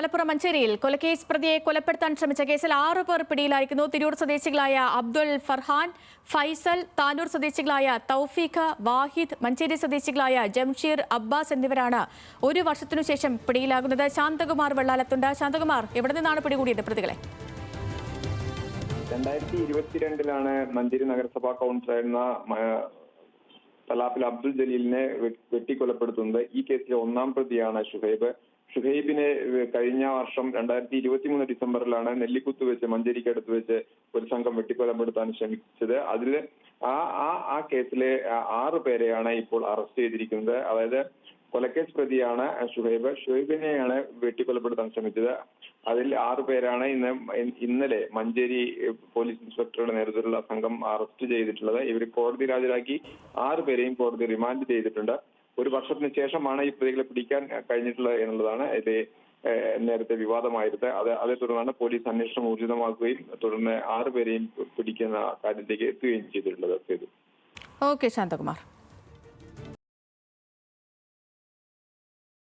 മലപ്പുറം മഞ്ചേരിയിൽ കൊലക്കേസ് പ്രതിയെ കൊലപ്പെടുത്താൻ ശ്രമിച്ച കേസിൽ ആറു പേർ പിടിയിലായിരിക്കുന്നു. തിരൂർ സ്വദേശികളായ അബ്ദുൽ ഫർഹാൻ ഫൈസൽ താനൂർ സ്വദേശികളായ തൗഫീഖ് വാഹിദ് മഞ്ചേരി സ്വദേശികളായ ജംഷീർ അബ്ബാസ് എന്നിവരാണ് ഒരു വർഷത്തിനു ശേഷം പിടിയിലാകുന്നത്. ശാന്തകുമാർ വെള്ളാലത്തുണ്ട്. ശാന്തകുമാർ എവിടെ നിന്നാണ് പിടികൂടിയത് പ്രതികളെ? രണ്ടായിരത്തി ഇരുപത്തിരണ്ടിലാണ് മഞ്ചേരി നഗരസഭാ കൗൺസിലായിരുന്ന തലാപ്പിൽ അബ്ദുൽ ജലീലിനെ വെട്ടിക്കൊലപ്പെടുത്തുന്നത് ഈ കേസിലെ ഒന്നാം പ്രതിയാണ് ഷുഹൈബ്. ഷുഹൈബിനെ കഴിഞ്ഞ വർഷം രണ്ടായിരത്തി ഇരുപത്തിമൂന്ന് ഡിസംബറിലാണ് നെല്ലിക്കുത്ത് വെച്ച് മഞ്ചേരിക്കടുത്ത് വെച്ച് ഒരു സംഘം വെട്ടിക്കൊലപ്പെടുത്താൻ ശ്രമിച്ചത്. അതിൽ ആ ആ ആ കേസിലെ ആറ് പേരെയാണ് ഇപ്പോൾ അറസ്റ്റ് ചെയ്തിരിക്കുന്നത്. അതായത് കൊലക്കേസ് പ്രതിയാണ് ഷുഹൈബ്. ഷുഹൈബിനെയാണ് വെട്ടിക്കൊലപ്പെടുത്താൻ ശ്രമിച്ചത്. അതിൽ ആറു പേരാണ് ഇന്ന് ഇന്നലെ മഞ്ചേരി പോലീസ് ഇൻസ്പെക്ടറുടെ നേതൃത്വത്തിലുള്ള സംഘം അറസ്റ്റ് ചെയ്തിട്ടുള്ളത്. ഇവർ കോടതി ഹാജരാക്കി ആറു പേരെയും കോടതി റിമാൻഡ് ചെയ്തിട്ടുണ്ട്. ഒരു വർഷത്തിന് ശേഷമാണ് ഈ പ്രതികളെ പിടിക്കാൻ കഴിഞ്ഞിട്ടുള്ളത് എന്നുള്ളതാണ് ഇത് നേരത്തെ വിവാദമായിരുന്നത്. അത് അതേ തുടർന്നാണ് പോലീസ് അന്വേഷണം ഊർജിതമാക്കുകയും തുടർന്ന് ആറു പേരെയും പിടിക്കുന്ന കാര്യത്തിലേക്ക് എത്തുകയും ചെയ്തിട്ടുള്ളത് ഓക്കെ ശാന്തകുമാർ.